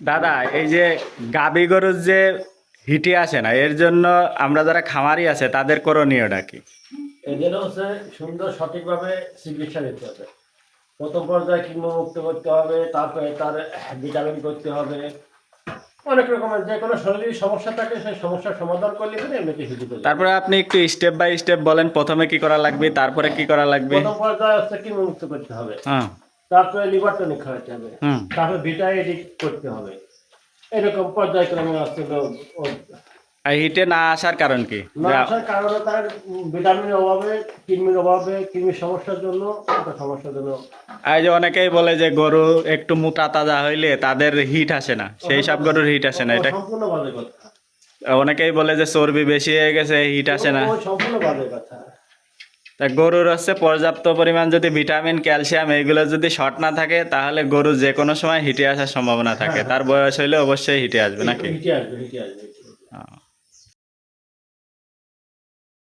দাদা এই যে গাবি গরুর যে হিটে আসে না এর জন্য আমরা যারা খামারি আছে তাদের করণীয়টা কি? এদের হচ্ছে সুন্দর সঠিকভাবে চিকিৎসা দিতে হবে। প্রথম পর্যায়ে কিমোমুক্ত করতে হবে তারপরে তার ভিটামিন করতে হবে। অনেক রকমের যে কোনো শরীরের সমস্যা থাকে সেই সমস্যার সমাধান করলে কিন্তু এমনিতে হিজি তারপরে আপনি একটু স্টেপ বাই স্টেপ বলেন প্রথমে কি করা লাগবে তারপরে কি করা লাগবে? প্রথম পর্যায়ে হচ্ছে কিমোমুক্ত করতে হবে। হ্যাঁ। তারপরে লিভার টনিক খাওয়াতে হবে তারপরে ভিটামিন করতে হবে। এরকম পর্যায়ক্রমে আসতে হিটে না আসার কারণ কি? না আসার কারণে তার ভিটামিনের অভাবে কৃমির অভাবে কৃমির সমস্যার জন্য সমস্যার জন্য। এই যে অনেকেই বলে যে গরু একটু মোটা তাজা হইলে তাদের হিট আসে না। সেই সব গরুর হিট আসে না এটা সম্পূর্ণ বাজে কথা। অনেকেই বলে যে চর্বি বেশি হয়ে গেছে হিট আসে না। সম্পূর্ণ বাজে কথা। তা গরুর হচ্ছে পর্যাপ্ত পরিমাণ যদি ভিটামিন ক্যালসিয়াম এইগুলো যদি শর্ট না থাকে তাহলে গরু যে কোনো সময় হিটে আসার সম্ভাবনা থাকে তার বয়স হইলে অবশ্যই হিটে আসবে নাকি হিটে আসবে হিটে আসবে। হ্যাঁ।